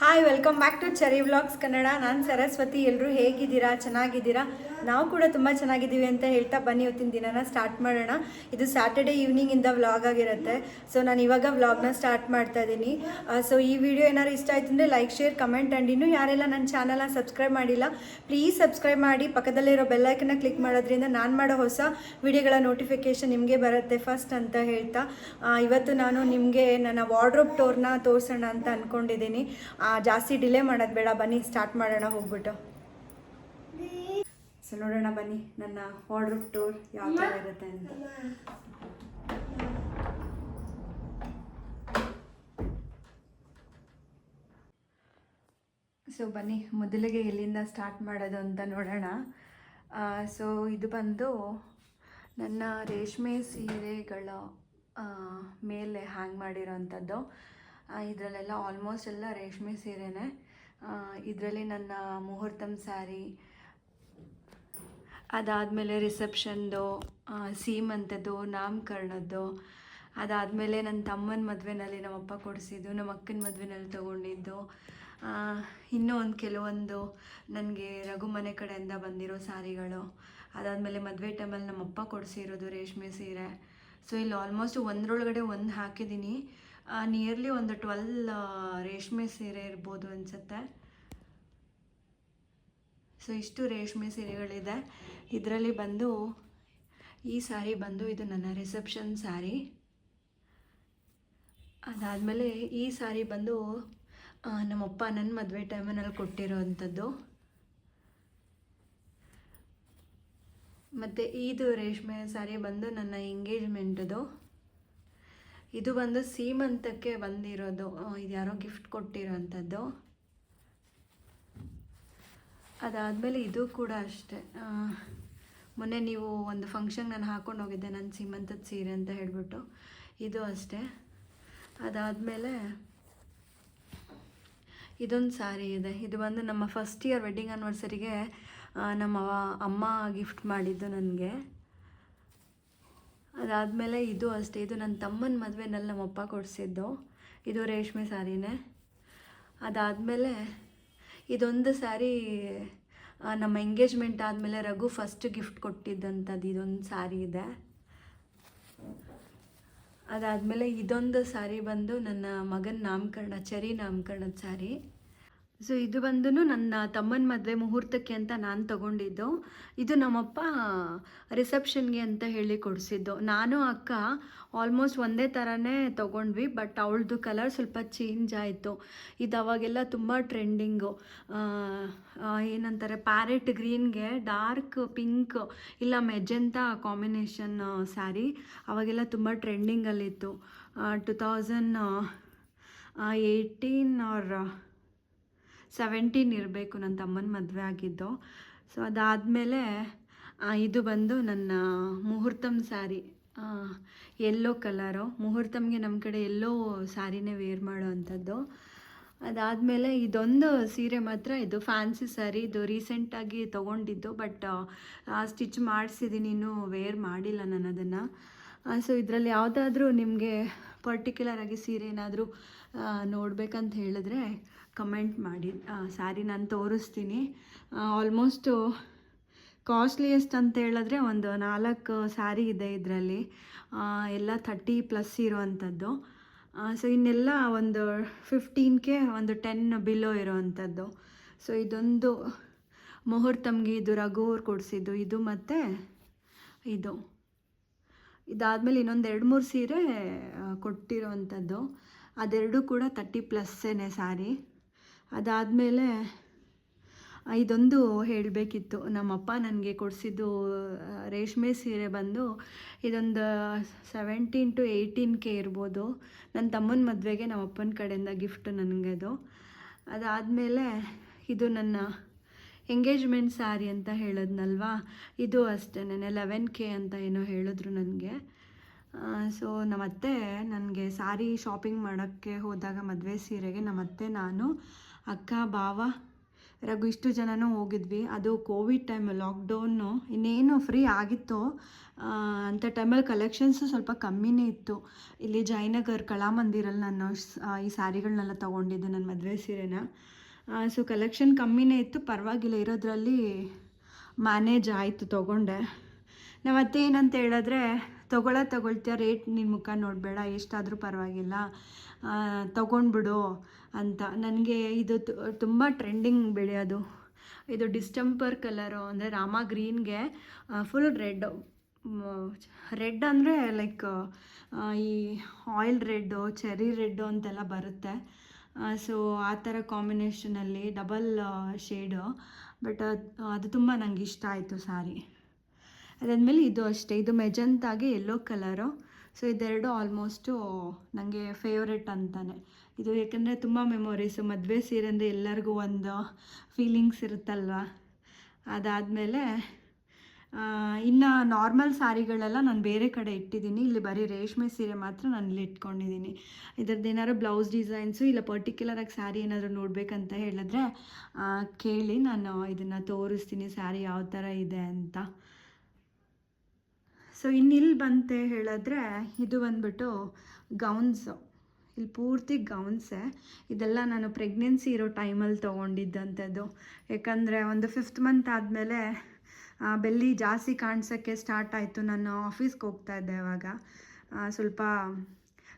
Hi welcome back to cherry vlogs Kannada ನಾನು ಸರಸ್ವತಿ ಎಲ್ಲರೂ ಹೇಗಿದ್ದೀರಾ? ಚೆನ್ನಾಗಿದ್ದೀರಾ? ನಾವು ಕೂಡ ತುಂಬ ಚೆನ್ನಾಗಿದ್ದೀವಿ ಅಂತ ಹೇಳ್ತಾ ಬನ್ನಿ ಇವತ್ತಿನ ದಿನನ ಸ್ಟಾರ್ಟ್ ಮಾಡೋಣ. ಇದು ಸ್ಯಾಟರ್ಡೇ ಈವ್ನಿಂಗಿಂದ ವ್ಲಾಗ್ ಆಗಿರುತ್ತೆ. ಸೊ ನಾನು ಇವಾಗ ವ್ಲಾಗ್ನ ಸ್ಟಾರ್ಟ್ ಮಾಡ್ತಾ ಇದ್ದೀನಿ ಸೊ ಈ ವಿಡಿಯೋ ಏನಾದ್ರು ಇಷ್ಟ ಆಯ್ತು ಅಂದರೆ ಲೈಕ್ ಶೇರ್ ಕಮೆಂಟ್ ಆ್ಯಂಡ್ ಇನ್ನೂ ಯಾರೆಲ್ಲ ನನ್ನ ಚಾನಲ್ನ ಸಬ್ಸ್ಕ್ರೈಬ್ ಮಾಡಿಲ್ಲ ಪ್ಲೀಸ್ ಸಬ್ಸ್ಕ್ರೈಬ್ ಮಾಡಿ. ಪಕ್ಕದಲ್ಲಿರೋ ಬೆಲ್ಲೈಕನ್ನ ಕ್ಲಿಕ್ ಮಾಡೋದ್ರಿಂದ ನಾನು ಮಾಡೋ ಹೊಸ ವಿಡಿಯೋಗಳ ನೋಟಿಫಿಕೇಶನ್ ನಿಮಗೆ ಬರುತ್ತೆ ಫಸ್ಟ್ ಅಂತ ಹೇಳ್ತಾ. ಇವತ್ತು ನಾನು ನಿಮಗೆ ನನ್ನ ವಾರ್ಡ್ರೋಬ್ ಟೋರ್ನ ತೋರಿಸೋಣ ಅಂತ ಅಂದ್ಕೊಂಡಿದ್ದೀನಿ ಜಾಸ್ತಿ ಡಿಲೇ ಮಾಡೋದು ಬೇಡ, ಬನ್ನಿ ಸ್ಟಾರ್ಟ್ ಮಾಡೋಣ, ಹೋಗ್ಬಿಟ್ಟು. ಸೊ ನೋಡೋಣ, ಬನ್ನಿ, ನನ್ನ ಆರ್ಡರ್ ಟೂರ್ ಯಾವ ಥರ ಇರುತ್ತೆ ಅಂತ. ಸೊ ಬನ್ನಿ, ಮೊದಲಿಗೆ ಎಲ್ಲಿಂದ ಸ್ಟಾರ್ಟ್ ಮಾಡೋದು ಅಂತ ನೋಡೋಣ. ಸೊ ಇದು ಬಂದು ನನ್ನ ರೇಷ್ಮೆ ಸೀರೆಗಳ ಮೇಲೆ ಹ್ಯಾಂಗ್ ಮಾಡಿರೋವಂಥದ್ದು ಇದರಲ್ಲೆಲ್ಲ ಆಲ್ಮೋಸ್ಟ್ ಎಲ್ಲ ರೇಷ್ಮೆ ಸೀರೆನೇ. ಇದರಲ್ಲಿ ನನ್ನ ಮುಹೂರ್ತಮ್ ಸ್ಯಾರಿ ಅದಾದಮೇಲೆ ರಿಸೆಪ್ಷನ್ದು ಸೀಮಂತದ್ದು, ನಾಮಕರಣದ್ದು, ಅದಾದಮೇಲೆ ನನ್ನ ತಮ್ಮನ ಮದುವೆನಲ್ಲಿ ನಮ್ಮಪ್ಪ ಕೊಡಿಸಿದ್ದು, ನಮ್ಮ ಅಕ್ಕನ ಮದುವೆನಲ್ಲಿ ತೊಗೊಂಡಿದ್ದು. ಇನ್ನೂ ಒಂದು ಕೆಲವೊಂದು ನನಗೆ ರಘು ಮನೆ ಕಡೆಯಿಂದ ಬಂದಿರೋ ಸ್ಯಾರಿಗಳು ಅದಾದಮೇಲೆ ಮದುವೆ ಟೈಮಲ್ಲಿ ನಮ್ಮಪ್ಪ ಕೊಡಿಸಿರೋದು ರೇಷ್ಮೆ ಸೀರೆ. ಸೊ ಇಲ್ಲಿ ಆಲ್ಮೋಸ್ಟ್ ಒಂದರೊಳಗಡೆ ಒಂದು ಹಾಕಿದ್ದೀನಿ. ನಿಯರ್ಲಿ ಒಂದು ಟ್ವೆಲ್ ರೇಷ್ಮೆ ಸೀರೆ ಇರ್ಬೋದು ಅನಿಸುತ್ತೆ. ಸೊ ಇಷ್ಟು ರೇಷ್ಮೆ ಸೀರೆಗಳಿದೆ. ಇದರಲ್ಲಿ ಬಂದು ಈ ಸಾರಿ ಬಂದು ಇದು ನನ್ನ ರಿಸೆಪ್ಷನ್ ಸ್ಯಾರಿ ಅದಾದಮೇಲೆ ಈ ಸಾರಿ ಬಂದು ನಮ್ಮಪ್ಪ ನನ್ನ ಮದುವೆ ಟೈಮಲ್ಲಿ ಕೊಟ್ಟಿರೋವಂಥದ್ದು ಮತ್ತು ಇದು ರೇಷ್ಮೆ ಸಾರಿ ಬಂದು ನನ್ನ ಎಂಗೇಜ್ಮೆಂಟದು ಇದು ಬಂದು ಸೀಮಂತಕ್ಕೆ ಬಂದಿರೋದು. ಇದು ಯಾರೋ ಗಿಫ್ಟ್ ಕೊಟ್ಟಿರೋವಂಥದ್ದು ಅದಾದಮೇಲೆ ಇದು ಕೂಡ ಅಷ್ಟೇ. ಮೊನ್ನೆ ನೀವು ಒಂದು ಫಂಕ್ಷನ್ ನಾನು ಹಾಕೊಂಡು ಹೋಗಿದ್ದೆ ನನ್ನ ಸೀಮಂತದ ಸೀರೆ ಅಂತ ಹೇಳಿಬಿಟ್ಟು. ಇದು ಅಷ್ಟೇ. ಅದಾದಮೇಲೆ ಇದೊಂದು ಸ್ಯಾರಿ ಇದೆ. ಇದು ಬಂದು ನಮ್ಮ ಫಸ್ಟ್ ಇಯರ್ ವೆಡ್ಡಿಂಗ್ ಆ್ಯನಿವರ್ಸರಿಗೆ ನಮ್ಮ ಅಮ್ಮ ಗಿಫ್ಟ್ ಮಾಡಿದ್ದು ನನಗೆ. ಅದಾದಮೇಲೆ ಇದು ಅಷ್ಟೇ. ಇದು ನನ್ನ ತಮ್ಮನ ಮದುವೆನಲ್ಲಿ ನಮ್ಮಪ್ಪ ಕೊಡಿಸಿದ್ದು. ಇದು ರೇಷ್ಮೆ ಸ್ಯಾರಿನೇ ಅದಾದಮೇಲೆ ಇದೊಂದು ಸ್ಯಾರಿ ನಮ್ಮ ಎಂಗೇಜ್ಮೆಂಟ್ ಆದಮೇಲೆ ರಘು ಫಸ್ಟ್ ಗಿಫ್ಟ್ ಕೊಟ್ಟಿದ್ದಂಥದ್ದು ಇದೊಂದು ಸ್ಯಾರಿ ಇದೆ. ಅದಾದಮೇಲೆ ಇದೊಂದು ಸ್ಯಾರಿ ಬಂದು ನನ್ನ ಮಗನ ನಾಮಕರಣ, ಚರಿ ನಾಮಕರಣದ ಸ್ಯಾರಿ ಸೊ ಇದು ಬಂದು ನನ್ನ ತಮ್ಮನ ಮದುವೆ ಮುಹೂರ್ತಕ್ಕೆ ಅಂತ ನಾನು ತಗೊಂಡಿದ್ದು. ಇದು ನಮ್ಮಪ್ಪ ರಿಸೆಪ್ಷನ್ಗೆ ಅಂತ ಹೇಳಿ ಕೊಡಿಸಿದ್ದು. ನಾನು, ಅಕ್ಕ ಆಲ್ಮೋಸ್ಟ್ ಒಂದೇ ಥರನೇ ತೊಗೊಂಡ್ವಿ ಬಟ್ ಅವಳದು ಕಲರ್ ಸ್ವಲ್ಪ ಚೇಂಜ್ ಆಯಿತು. ಇದು ಅವಾಗೆಲ್ಲ ತುಂಬ ಟ್ರೆಂಡಿಂಗು ಏನಂತಾರೆ ಪ್ಯಾರೆಟ್ ಗ್ರೀನ್ಗೆ ಡಾರ್ಕ್ ಪಿಂಕ್ ಇಲ್ಲ ಮೆಜೆಂತ ಕಾಂಬಿನೇಷನ್ ಸ್ಯಾರಿ ಅವಾಗೆಲ್ಲ ತುಂಬ ಟ್ರೆಂಡಿಂಗಲ್ಲಿತ್ತು two thousand eighteen or seventeen ಇರಬೇಕು ನನ್ನ ತಮ್ಮನ ಮದುವೆ ಆಗಿದ್ದು. ಸೊ ಅದಾದಮೇಲೆ ಇದು ಬಂದು ನನ್ನ ಮುಹೂರ್ತಮ್ ಸ್ಯಾರಿ ಎಲ್ಲೋ ಕಲರು ಮುಹೂರ್ತಮ್ಗೆ ನಮ್ಮ ಕಡೆ ಎಲ್ಲೋ ಸ್ಯಾರಿನೇ ವೇರ್ ಮಾಡೋ ಅಂಥದ್ದು. ಅದಾದಮೇಲೆ ಇದೊಂದು ಸೀರೆ ಮಾತ್ರ, ಇದು ಫ್ಯಾನ್ಸಿ ಸ್ಯಾರಿ ಇದು ರೀಸೆಂಟಾಗಿ ತೊಗೊಂಡಿದ್ದು ಬಟ್ ಸ್ಟಿಚ್ ಮಾಡಿಸಿದ್ದೀನಿ ಇನ್ನೂ ವೇರ್ ಮಾಡಿಲ್ಲ ನಾನು ಅದನ್ನು ಸೊ ಇದರಲ್ಲಿ ಯಾವುದಾದ್ರೂ ನಿಮಗೆ ಪರ್ಟಿಕ್ಯುಲರ್ ಆಗಿ ಸೀರೆ ಏನಾದರೂ ನೋಡ್ಬೇಕಂತ ಹೇಳಿದ್ರೆ ಕಮೆಂಟ್ ಮಾಡಿ. ಸ್ಯಾರಿ ನಾನು ತೋರಿಸ್ತೀನಿ. ಆಲ್ಮೋಸ್ಟು ಕಾಸ್ಟ್ಲಿಯೆಸ್ಟ್ ಅಂತ ಹೇಳಿದ್ರೆ ಒಂದು ನಾಲ್ಕು ಸ್ಯಾರಿ ಇದೆ ಇದರಲ್ಲಿ. ಎಲ್ಲ ಥರ್ಟಿ ಪ್ಲಸ್ ಇರೋವಂಥದ್ದು. ಸೊ ಇನ್ನೆಲ್ಲ ಒಂದು ಫಿಫ್ಟೀನ್ಗೆ ಒಂದು ಟೆನ್ ಬಿಲೋ ಇರೋವಂಥದ್ದು. ಸೊ ಇದೊಂದು ಮುಹೂರ್ತಮ್ಗೆ ಇದು ರಘು ಅವ್ರು ಕೊಡಿಸಿದ್ದು. ಇದು ಮತ್ತು ಇದು. ಇದಾದಮೇಲೆ ಇನ್ನೊಂದು ಎರಡು ಮೂರು ಸೀರೆ ಕೊಟ್ಟಿರೋವಂಥದ್ದು ಅದೆರಡು ಕೂಡ ತರ್ಟಿ ಪ್ಲಸ್ಸೇನೆ ಸ್ಯಾರಿ ಅದಾದಮೇಲೆ ಇದೊಂದು ಹೇಳಬೇಕಿತ್ತು. ನಮ್ಮಪ್ಪ ನನಗೆ ಕೊಡಿಸಿದ್ದು ರೇಷ್ಮೆ ಸೀರೆ ಬಂದು ಇದೊಂದು ಸೆವೆಂಟೀನ್ ಟು ಏಯ್ಟೀನ್ ಕೆ ಇರ್ಬೋದು. ನನ್ನ ತಮ್ಮನ ಮದುವೆಗೆ ನಮ್ಮಪ್ಪನ ಕಡೆಯಿಂದ ಗಿಫ್ಟ್ ನನಗೆ ಅದು ಅದಾದಮೇಲೆ, ಇದು ನನ್ನ ಎಂಗೇಜ್ಮೆಂಟ್ ಸ್ಯಾರಿ ಅಂತ ಹೇಳಿದ್ನಲ್ವಾ? ಇದು ಅಷ್ಟೇ ಲೆವೆನ್ ಕೆ ಅಂತ ಏನೋ ಹೇಳಿದ್ರು ನನಗೆ. ಸೊ ನಮ್ಮತ್ತೆ ನನಗೆ ಸ್ಯಾರಿ ಶಾಪಿಂಗ್ ಮಾಡೋಕ್ಕೆ ಹೋದಾಗ ಮದುವೆ ಸೀರೆಗೆ ನಮ್ಮತ್ತೆ ನಾನು, ಅಕ್ಕ, ಭಾವ, ರಘು ಇಷ್ಟು ಜನನೂ ಹೋಗಿದ್ವಿ. ಅದು ಕೋವಿಡ್ ಟೈಮ್ ಲಾಕ್ಡೌನು ಇನ್ನೇನು ಫ್ರೀ ಆಗಿತ್ತು ಅಂಥ ಟೈಮಲ್ಲಿ ಕಲೆಕ್ಷನ್ಸು ಸ್ವಲ್ಪ ಕಮ್ಮಿನೇ ಇತ್ತು. ಇಲ್ಲಿ ಜಯನಗರ್ ಕಲಾಮಂದಿರಲ್ಲಿ ನಾನು ಈ ಸ್ಯಾರಿಗಳನ್ನೆಲ್ಲ ತೊಗೊಂಡಿದ್ದೆ ನನ್ನ ಮದುವೆ ಸೀರೆನ. ಸೊ ಕಲೆಕ್ಷನ್ ಕಮ್ಮಿನೇ ಇತ್ತು, ಪರವಾಗಿಲ್ಲ, ಇರೋದ್ರಲ್ಲಿ ಮ್ಯಾನೇಜ್ ಆಯಿತು, ತೊಗೊಂಡೆ. ನಾವು ಮತ್ತೆ ಏನಂತ ಹೇಳಿದ್ರೆ ತೊಗೊಳ್ಳೋ ತೊಗೊಳ್ತೀಯ ರೇಟ್ ನಿನ್ನ ಮುಖ ನೋಡಬೇಡ, ಎಷ್ಟಾದರೂ ಪರವಾಗಿಲ್ಲ ತೊಗೊಂಡ್ಬಿಡು ಅಂತ. ನನಗೆ ಇದು ತುಂಬ ಟ್ರೆಂಡಿಂಗ್ ಬೆಳೆಯೋದು. ಇದು ಡಿಸ್ಟಂಪರ್ ಕಲರು ಅಂದರೆ ರಾಮ ಗ್ರೀನ್ಗೆ ಫುಲ್ ರೆಡ್ ರೆಡ್ ಅಂದರೆ ಲೈಕ್ ಈ ಆಯಿಲ್ ರೆಡ್ಡು ಚೆರಿ ರೆಡ್ಡು ಅಂತೆಲ್ಲ ಬರುತ್ತೆ. ಸೊ ಆ ಥರ ಕಾಂಬಿನೇಷನಲ್ಲಿ ಡಬಲ್ ಶೇಡು. ಬಟ್, ಅದು ತುಂಬ ನನಗೆ ಇಷ್ಟ ಆಯಿತು ಸಾರಿ. ಅದಾದಮೇಲೆ ಇದು ಅಷ್ಟೇ. ಇದು ಮೆಜಂತಾಗಿ ಯೆಲ್ಲೋ ಕಲರು ಸೊ ಇದೆರಡು ಆಲ್ಮೋಸ್ಟು ನನಗೆ ಫೇವ್ರೆಟ್ ಅಂತಾನೆ. ಇದು ಯಾಕಂದರೆ ತುಂಬ ಮೆಮೊರೀಸು ಮದುವೆ ಸೀರೆ ಅಂದರೆ ಎಲ್ಲರಿಗೂ ಒಂದು ಫೀಲಿಂಗ್ಸ್ ಇರುತ್ತಲ್ವ? ಅದಾದಮೇಲೆ ಇನ್ನು ನಾರ್ಮಲ್ ಸ್ಯಾರಿಗಳೆಲ್ಲ ನಾನು ಬೇರೆ ಕಡೆ ಇಟ್ಟಿದ್ದೀನಿ. ಇಲ್ಲಿ ಬರೀ ರೇಷ್ಮೆ ಸೀರೆ ಮಾತ್ರ ನಾನು ಇಲ್ಲಿ ಇಟ್ಕೊಂಡಿದ್ದೀನಿ. ಇದ್ರದ್ದು ಏನಾದ್ರು ಬ್ಲೌಸ್ ಡಿಸೈನ್ಸು ಇಲ್ಲ ಪರ್ಟಿಕ್ಯುಲರಾಗಿ ಸ್ಯಾರಿ ಏನಾದರೂ ನೋಡಬೇಕಂತ ಹೇಳಿದ್ರೆ ಕೇಳಿ ನಾನು ಇದನ್ನು ತೋರಿಸ್ತೀನಿ ಸ್ಯಾರಿ ಯಾವ ಥರ ಇದೆ ಅಂತ. ಸೊ ಇನ್ನಿಲ್ಲಿ ಬಂತೆ ಹೇಳಿದ್ರೆ, ಇದು ಬಂದ್ಬಿಟ್ಟು ಗೌನ್ಸು ಇಲ್ಲಿ ಪೂರ್ತಿ ಗೌನ್ಸೆ ಇದೆಲ್ಲ ನಾನು ಪ್ರೆಗ್ನೆನ್ಸಿ ಇರೋ ಟೈಮಲ್ಲಿ ತೊಗೊಂಡಿದ್ದಂಥದ್ದು ಯಾಕಂದರೆ ಒಂದು ಫಿಫ್ತ್ ಮಂತ್ ಆದಮೇಲೆ ಬೆಲ್ಲಿ ಜಾಸ್ತಿ ಕಾಣಿಸೋಕ್ಕೆ ಸ್ಟಾರ್ಟ್ ಆಯಿತು. ನಾನು ಆಫೀಸ್ಗೆ ಹೋಗ್ತಾ ಇದ್ದೆ ಅವಾಗ. ಸ್ವಲ್ಪ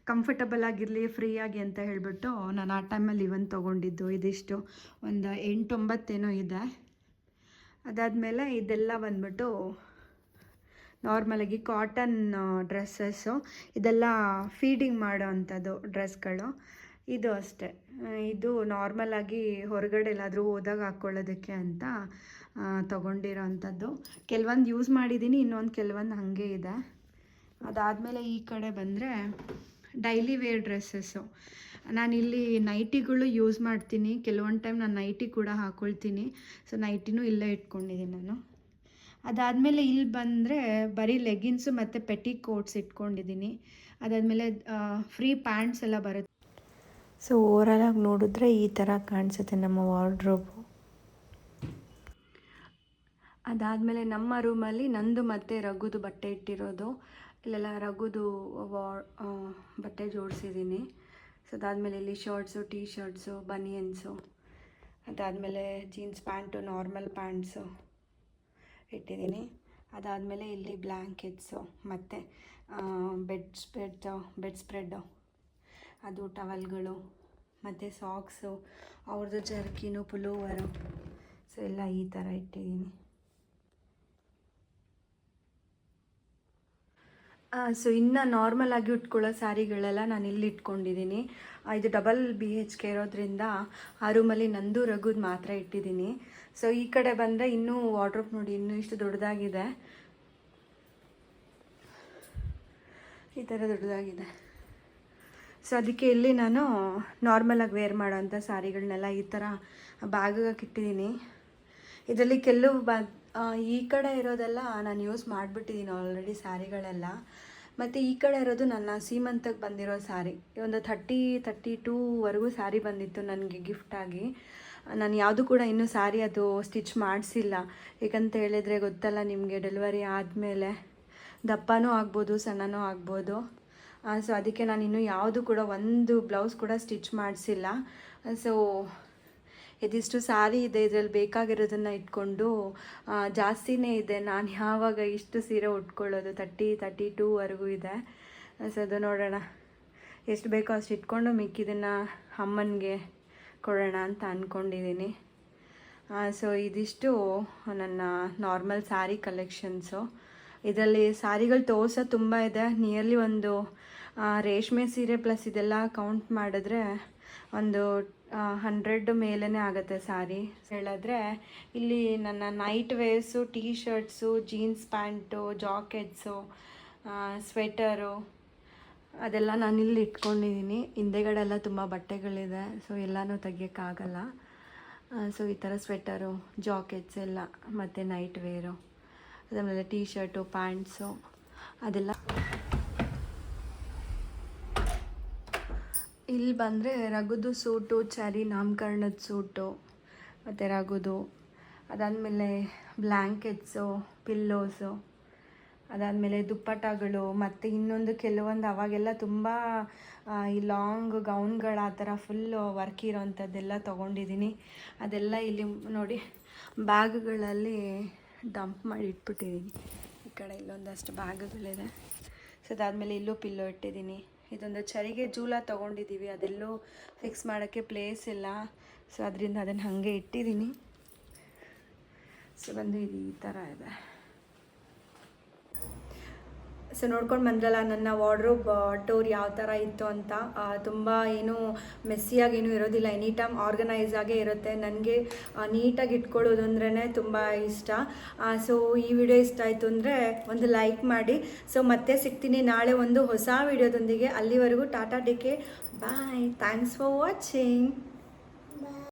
ಕಂಫರ್ಟಬಲ್ ಆಗಿರಲಿ ಫ್ರೀ ಆಗಿ ಅಂತ ಹೇಳಿಬಿಟ್ಟು ನಾನು ಆ ಟೈಮಲ್ಲಿ ಇವನ್ ತೊಗೊಂಡಿದ್ದು. ಇದಿಷ್ಟು. ಒಂದು ಎಂಟೊಂಬತ್ತೇನೋ ಇದೆ. ಅದಾದಮೇಲೆ ಇದೆಲ್ಲ ಬಂದ್ಬಿಟ್ಟು ನಾರ್ಮಲಾಗಿ ಕಾಟನ್ ಡ್ರೆಸ್ಸಸ್ಸು ಇದೆಲ್ಲ ಫೀಡಿಂಗ್ ಮಾಡೋ ಅಂಥದ್ದು ಡ್ರೆಸ್ಗಳು ಇದು ಅಷ್ಟೇ. ಇದು ನಾರ್ಮಲಾಗಿ ಹೊರಗಡೆ ಎಲ್ಲಾದರೂ ಹೋದಾಗ ಹಾಕ್ಕೊಳ್ಳೋದಕ್ಕೆ ಅಂತ. ತಗೊಂಡಿರೋ ಅಂಥದ್ದು. ಕೆಲವೊಂದು ಯೂಸ್ ಮಾಡಿದ್ದೀನಿ ಇನ್ನೊಂದು ಕೆಲವೊಂದು ಹಾಗೆ ಇದೆ. ಅದಾದಮೇಲೆ ಈ ಕಡೆ ಬಂದರೆ ಡೈಲಿ ವೇರ್ ಡ್ರೆಸ್ಸಸ್ಸು ನಾನಿಲ್ಲಿ ನೈಟಿಗಳು ಯೂಸ್ ಮಾಡ್ತೀನಿ. ಕೆಲವೊಂದು ಟೈಮ್ ನಾನು ನೈಟಿ ಕೂಡ ಹಾಕ್ಕೊಳ್ತೀನಿ ಸೊ ನೈಟಿನೂ ಇಲ್ಲೇ ಇಟ್ಕೊಂಡಿದ್ದೀನಿ ನಾನು. ಅದಾದಮೇಲೆ ಇಲ್ಲಿ ಬಂದರೆ ಬರೀ ಲೆಗಿನ್ಸು ಮತ್ತು ಪೆಟಿ ಕೋಟ್ಸ್ ಇಟ್ಕೊಂಡಿದ್ದೀನಿ ಅದಾದಮೇಲೆ ಫ್ರೀ ಪ್ಯಾಂಟ್ಸ್ ಎಲ್ಲ ಬರುತ್ತೆ. ಸೊ ಓವರಾಲಾಗಿ ನೋಡಿದ್ರೆ ಈ ಥರ ಕಾಣಿಸುತ್ತೆ ನಮ್ಮ ವಾರ್ಡ್ರೋಬು ಅದಾದಮೇಲೆ ನಮ್ಮ ರೂಮಲ್ಲಿ ನಂದು ಮತ್ತು ರಘುದು ಬಟ್ಟೆ ಇಟ್ಟಿರೋದು. ಇಲ್ಲೆಲ್ಲ ರಘುದು ವಾ ಬಟ್ಟೆ ಜೋಡಿಸಿದ್ದೀನಿ. ಸೊ ಅದಾದಮೇಲೆ ಇಲ್ಲಿ ಶರ್ಟ್ಸು ಟೀ ಶರ್ಟ್ಸು ಬನಿಯನ್ಸು ಅದಾದಮೇಲೆ ಜೀನ್ಸ್ ಪ್ಯಾಂಟು ನಾರ್ಮಲ್ ಪ್ಯಾಂಟ್ಸು ಇಟ್ಟಿದ್ದೀನಿ. ಅದಾದಮೇಲೆ ಇಲ್ಲಿ ಬ್ಲ್ಯಾಂಕೆಟ್ಸು ಮತ್ತು ಬೆಡ್ ಸ್ಪ್ರೆಡ್ ಬೆಡ್ ಸ್ಪ್ರೆಡ್ಡು ಅದು ಟವಲ್ಗಳು ಮತ್ತು ಸಾಕ್ಸು ಅವ್ರದ್ದು ಜರ್ಕಿನು ಪುಲೋವರು ಸೊ ಎಲ್ಲ ಈ ಥರ ಇಟ್ಟಿದ್ದೀನಿ. ಸೊ ಇನ್ನು ನಾರ್ಮಲ್ ಆಗಿ ಉಟ್ಕೊಳ್ಳೋ ಸ್ಯಾರಿಗಳೆಲ್ಲ ನಾನು ಇಲ್ಲಿ ಇಟ್ಕೊಂಡಿದ್ದೀನಿ ಇದು ಡಬಲ್ ಬಿ ಹೆಚ್ ಕೆ ಇರೋದ್ರಿಂದ ಆ ರೂಮಲ್ಲಿ ನಂದು ರಘುದ್ ಮಾತ್ರ ಇಟ್ಟಿದ್ದೀನಿ ಸೊ ಈ ಕಡೆ ಬಂದರೆ ಇನ್ನೂ ವಾರ್ಡ್ರೋಬ್ ನೋಡಿ, ಇನ್ನೂ ಇಷ್ಟು ದೊಡ್ಡದಾಗಿದೆ. ಈ ಥರ ದೊಡ್ಡದಾಗಿದೆ. ಸೊ ಅದಕ್ಕೆ ಇಲ್ಲಿ ನಾನು ನಾರ್ಮಲಾಗಿ ವೇರ್ ಮಾಡೋಂಥ ಸ್ಯಾರಿಗಳನ್ನೆಲ್ಲ ಈ ಥರ ಬ್ಯಾಗಿಗೆ ಇಟ್ಟಿದ್ದೀನಿ ಇದರಲ್ಲಿ ಕೆಲವು ಬ ಈ ಕಡೆ ಇರೋದೆಲ್ಲ ನಾನು ಯೂಸ್ ಮಾಡಿಬಿಟ್ಟಿದ್ದೀನಿ ಆಲ್ರೆಡಿ ಸ್ಯಾರಿಗಳೆಲ್ಲ. ಮತ್ತು ಈ ಕಡೆ ಇರೋದು ನನ್ನ ಸೀಮಂತಕ್ಕೆ ಬಂದಿರೋ ಸ್ಯಾರಿ. ಒಂದು ಥರ್ಟಿ ತರ್ಟಿ ಟೂವರೆಗೂ ಸ್ಯಾರಿ ಬಂದಿತ್ತು ನನಗೆ ಗಿಫ್ಟಾಗಿ ನಾನು ಯಾವುದು ಕೂಡ ಇನ್ನೂ ಸ್ಯಾರಿ ಅದು ಸ್ಟಿಚ್ ಮಾಡಿಸಿಲ್ಲ. ಏಕಂತ ಹೇಳಿದರೆ ಗೊತ್ತಲ್ಲ ನಿಮಗೆ ಡೆಲಿವರಿ ಆದಮೇಲೆ ದಪ್ಪನೂ ಆಗ್ಬೋದು, ಸಣ್ಣನೂ ಆಗ್ಬೋದು. ಸೊ ಅದಕ್ಕೆ ನಾನು ಇನ್ನೂ ಯಾವುದು ಕೂಡ ಒಂದು ಬ್ಲೌಸ್ ಕೂಡ ಸ್ಟಿಚ್ ಮಾಡಿಸಿಲ್ಲ. ಸೊ ಇದಿಷ್ಟು ಸ್ಯಾರಿ ಇದೆ, ಇದರಲ್ಲಿ ಬೇಕಾಗಿರೋದನ್ನು ಇಟ್ಕೊಂಡು ಜಾಸ್ತಿನೇ ಇದೆ. ನಾನು ಯಾವಾಗ ಇಷ್ಟು ಸೀರೆ ಉಟ್ಕೊಳ್ಳೋದು? ತರ್ಟಿ ತರ್ಟಿ ಟೂವರೆಗೂ ಇದೆ. ಸೊ ಅದು ನೋಡೋಣ. ಎಷ್ಟು ಬೇಕೋ ಅಷ್ಟು ಇಟ್ಕೊಂಡು ಮಿಕ್ಕಿದನ್ನು ಅಮ್ಮನಿಗೆ ಕೊಡೋಣ ಅಂತ ಅಂದ್ಕೊಂಡಿದ್ದೀನಿ ಸೊ ಇದಿಷ್ಟು ನನ್ನ ನಾರ್ಮಲ್ ಸ್ಯಾರಿ ಕಲೆಕ್ಷನ್ಸು ಇದರಲ್ಲಿ ಸ್ಯಾರಿಗಳು ತೋರ್ಸೋ ತುಂಬ ಇದೆ. ನಿಯರ್ಲಿ ಒಂದು ರೇಷ್ಮೆ ಸೀರೆ ಪ್ಲಸ್ ಇದೆಲ್ಲ ಕೌಂಟ್ ಮಾಡಿದ್ರೆ ಒಂದು ಹಂಡ್ರೆಡ್ ಮೇಲೇ ಆಗುತ್ತೆ ಸ್ಯಾರಿ ಹೇಳಿದ್ರೆ ಇಲ್ಲಿ ನನ್ನ night wears T shirts jeans pant jackets sweater ಅದೆಲ್ಲ ನಾನು ಇಲ್ಲಿ ಇಟ್ಕೊಂಡಿದ್ದೀನಿ ಹಿಂದೆಗಡೆ ಎಲ್ಲ ತುಂಬ ಬಟ್ಟೆಗಳಿದೆ ಸೊ ಎಲ್ಲನೂ ತೆಗಿಯೋಕ್ಕಾಗಲ್ಲ. ಸೊ ಈ ಥರ ಸ್ವೆಟರು ಜಾಕೆಟ್ಸ್ ಎಲ್ಲ, ಮತ್ತು ನೈಟ್ ವೇರು ಅದಾದಮೇಲೆ ಟೀ ಶರ್ಟು ಪ್ಯಾಂಟ್ಸು ಅದೆಲ್ಲ. ಇಲ್ಲಿ ಬಂದರೆ ರಘುದು ಸೂಟು, ಚರಿ ನಾಮಕರಣದ ಸೂಟು, ಮತ್ತು ರಘುದು. ಅದಾದಮೇಲೆ ಬ್ಲ್ಯಾಂಕೆಟ್ಸು ಪಿಲ್ಲೋಸು. ಅದಾದಮೇಲೆ ದುಪ್ಪಟಗಳು, ಮತ್ತು ಇನ್ನೊಂದು ಕೆಲವೊಂದು ಅವಾಗೆಲ್ಲ ತುಂಬ ಈ ಲಾಂಗ್ ಗೌನ್ಗಳು ಆ ಥರ ಫುಲ್ಲು ವರ್ಕ್ ಇರೋವಂಥದ್ದೆಲ್ಲ ತೊಗೊಂಡಿದ್ದೀನಿ. ಅದೆಲ್ಲ ಇಲ್ಲಿ ನೋಡಿ, ಬ್ಯಾಗ್ಗಳಲ್ಲಿ ಡಂಪ್ ಮಾಡಿ ಇಟ್ಬಿಟ್ಟಿದ್ದೀನಿ. ಈ ಕಡೆ ಇಲ್ಲೊಂದಷ್ಟು ಬ್ಯಾಗ್ಗಳಿದೆ. ಸೊ ಅದಾದಮೇಲೆ ಇಲ್ಲೂ ಪಿಲ್ಲೋ ಇಟ್ಟಿದ್ದೀನಿ. ಇದೊಂದು ಚರಿಗೆ ಜೂಲ ತೊಗೊಂಡಿದ್ದೀವಿ. ಅದೆಲ್ಲೂ ಫಿಕ್ಸ್ ಮಾಡೋಕ್ಕೆ ಪ್ಲೇಸ್ ಇಲ್ಲ. ಸೊ ಅದರಿಂದ ಅದನ್ನು ಹಾಗೆ ಇಟ್ಟಿದ್ದೀನಿ. ಸೊ ಬಂದು ಇದು ಈ ಥರ ಇದೆ. ಸೊ ನೋಡ್ಕೊಂಡು ಬಂದ್ರಲ್ಲ, ನನ್ನ ವಾರ್ಡ್ರೋಬ್ ಟೂರ್ ಯಾವ ಥರ ಇತ್ತು ಅಂತ. ತುಂಬ ಏನು ಮೆಸ್ಸಿಯಾಗಿ ಏನು ಇರೋದಿಲ್ಲ. ಎನಿ ಟೈಮ್ ಆರ್ಗನೈಸ್ ಆಗೇ ಇರುತ್ತೆ. ನನಗೆ ನೀಟಾಗಿ ಇಟ್ಕೊಳ್ಳೋದು ಅಂದ್ರೇ ತುಂಬ ಇಷ್ಟ. ಸೊ ಈ ವಿಡಿಯೋ ಇಷ್ಟ ಆಯಿತು ಅಂದರೆ ಒಂದು ಲೈಕ್ ಮಾಡಿ. ಸೊ ಮತ್ತೆ ಸಿಗ್ತೀನಿ ನಾಳೆ ಒಂದು ಹೊಸ ವಿಡಿಯೋದೊಂದಿಗೆ ಅಲ್ಲಿವರೆಗೂ ಟಾಟಾ ಡಿಕೆ ಬಾಯ್ ಥ್ಯಾಂಕ್ಸ್ ಫಾರ್ ವಾಚಿಂಗ್